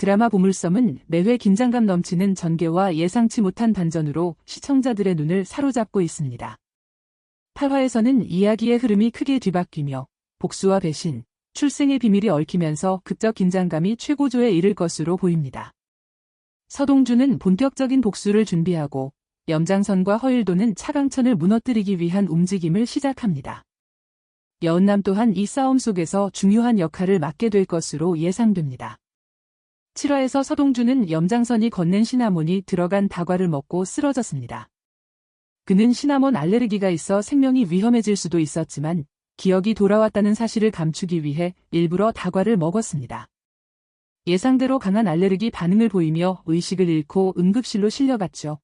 드라마 보물섬은 매회 긴장감 넘치는 전개와 예상치 못한 반전으로 시청자들의 눈을 사로잡고 있습니다. 8화에서는 이야기의 흐름이 크게 뒤바뀌며 복수와 배신, 출생의 비밀이 얽히면서 극적 긴장감이 최고조에 이를 것으로 보입니다. 서동주는 본격적인 복수를 준비하고 염장선과 허일도는 차강천을 무너뜨리기 위한 움직임을 시작합니다. 여은남 또한 이 싸움 속에서 중요한 역할을 맡게 될 것으로 예상됩니다. 7화에서 서동주는 염장선이 건넨 시나몬이 들어간 다과를 먹고 쓰러졌습니다. 그는 시나몬 알레르기가 있어 생명이 위험해질 수도 있었지만 기억이 돌아왔다는 사실을 감추기 위해 일부러 다과를 먹었습니다. 예상대로 강한 알레르기 반응을 보이며 의식을 잃고 응급실로 실려갔죠.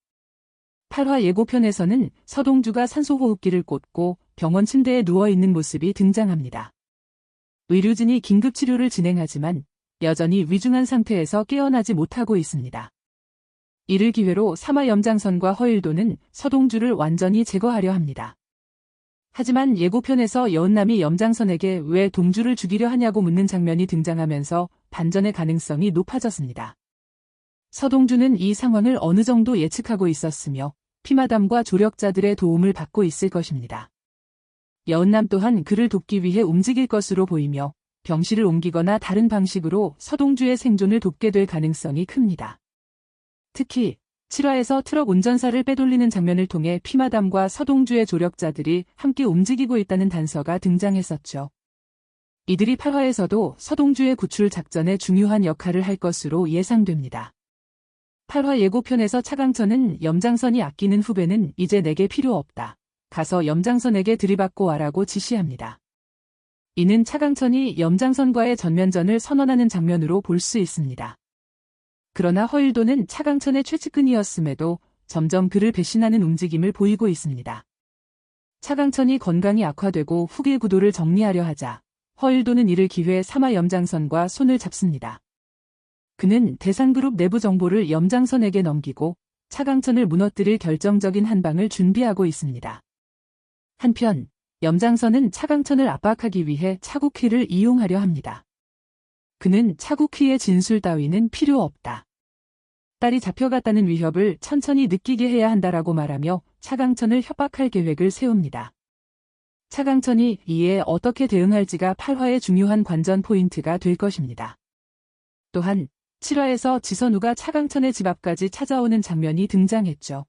8화 예고편에서는 서동주가 산소호흡기를 꽂고 병원 침대에 누워있는 모습이 등장합니다. 의료진이 긴급치료를 진행하지만 여전히 위중한 상태에서 깨어나지 못하고 있습니다. 이를 기회로 사마 염장선과 허일도는 서동주를 완전히 제거하려 합니다. 하지만 예고편에서 여은남이 염장선에게 왜 동주를 죽이려 하냐고 묻는 장면이 등장하면서 반전의 가능성이 높아졌습니다. 서동주는 이 상황을 어느 정도 예측하고 있었으며 피마담과 조력자들의 도움을 받고 있을 것입니다. 여은남 또한 그를 돕기 위해 움직일 것으로 보이며 병실을 옮기거나 다른 방식으로 서동주의 생존을 돕게 될 가능성이 큽니다. 특히 7화에서 트럭 운전사를 빼돌리는 장면을 통해 피마담과 서동주의 조력자들이 함께 움직이고 있다는 단서가 등장했었죠. 이들이 8화에서도 서동주의 구출 작전에 중요한 역할을 할 것으로 예상됩니다. 8화 예고편에서 차강천은 염장선이 아끼는 후배는 이제 내게 필요 없다. 가서 염장선에게 들이받고 와라고 지시합니다. 이는 차강천이 염장선과의 전면전을 선언하는 장면으로 볼 수 있습니다. 그러나 허일도는 차강천의 최측근이었음에도 점점 그를 배신하는 움직임을 보이고 있습니다. 차강천이 건강이 악화되고 후계 구도를 정리하려 하자 허일도는 이를 기회 삼아 염장선과 손을 잡습니다. 그는 대상그룹 내부 정보를 염장선에게 넘기고 차강천을 무너뜨릴 결정적인 한방을 준비하고 있습니다. 한편 염장선은 차강천을 압박하기 위해 차국키를 이용하려 합니다. 그는 차국키의 진술 따위는 필요 없다. 딸이 잡혀갔다는 위협을 천천히 느끼게 해야 한다라고 말하며 차강천을 협박할 계획을 세웁니다. 차강천이 이에 어떻게 대응할지가 8화의 중요한 관전 포인트가 될 것입니다. 또한 7화에서 지선우가 차강천의 집 앞까지 찾아오는 장면이 등장했죠.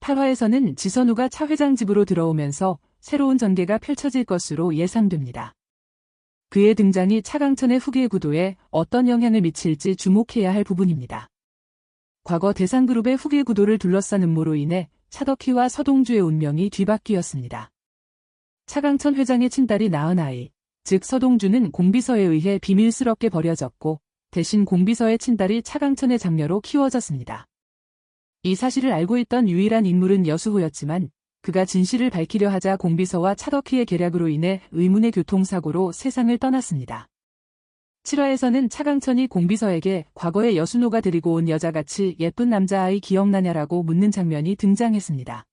8화에서는 지선우가 차 회장 집으로 들어오면서 새로운 전개가 펼쳐질 것으로 예상됩니다. 그의 등장이 차강천의 후계 구도에 어떤 영향을 미칠지 주목해야 할 부분입니다. 과거 대상그룹의 후계 구도를 둘러싼 음모로 인해 차덕희와 서동주의 운명이 뒤바뀌었습니다. 차강천 회장의 친딸이 낳은 아이, 즉 서동주는 공비서에 의해 비밀스럽게 버려졌고 대신 공비서의 친딸이 차강천의 장녀로 키워졌습니다. 이 사실을 알고 있던 유일한 인물은 여수호였지만 그가 진실을 밝히려 하자 공비서와 차덕희의 계략으로 인해 의문의 교통사고로 세상을 떠났습니다. 7화에서는 차강천이 공비서에게 과거에 여순호가 데리고 온 여자같이 예쁜 남자아이 기억나냐라고 묻는 장면이 등장했습니다.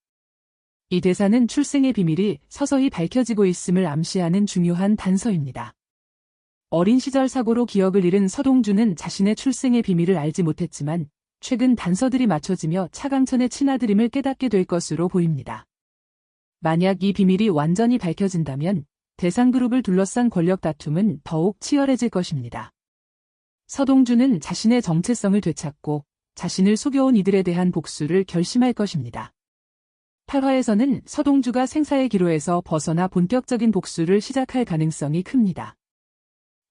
이 대사는 출생의 비밀이 서서히 밝혀지고 있음을 암시하는 중요한 단서입니다. 어린 시절 사고로 기억을 잃은 서동주는 자신의 출생의 비밀을 알지 못했지만 최근 단서들이 맞춰지며 차강천의 친아들임을 깨닫게 될 것으로 보입니다. 만약 이 비밀이 완전히 밝혀진다면 대상 그룹을 둘러싼 권력 다툼은 더욱 치열해질 것입니다. 서동주는 자신의 정체성을 되찾고 자신을 속여온 이들에 대한 복수를 결심할 것입니다. 8화에서는 서동주가 생사의 기로에서 벗어나 본격적인 복수를 시작할 가능성이 큽니다.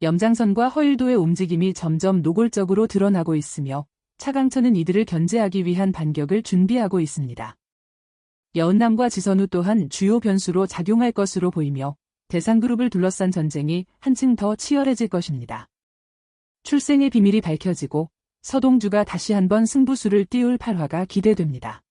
염장선과 허일도의 움직임이 점점 노골적으로 드러나고 있으며 차강천은 이들을 견제하기 위한 반격을 준비하고 있습니다. 여은남과 지선우 또한 주요 변수로 작용할 것으로 보이며 대상그룹을 둘러싼 전쟁이 한층 더 치열해질 것입니다. 출생의 비밀이 밝혀지고 서동주가 다시 한번 승부수를 띄울 8화가 기대됩니다.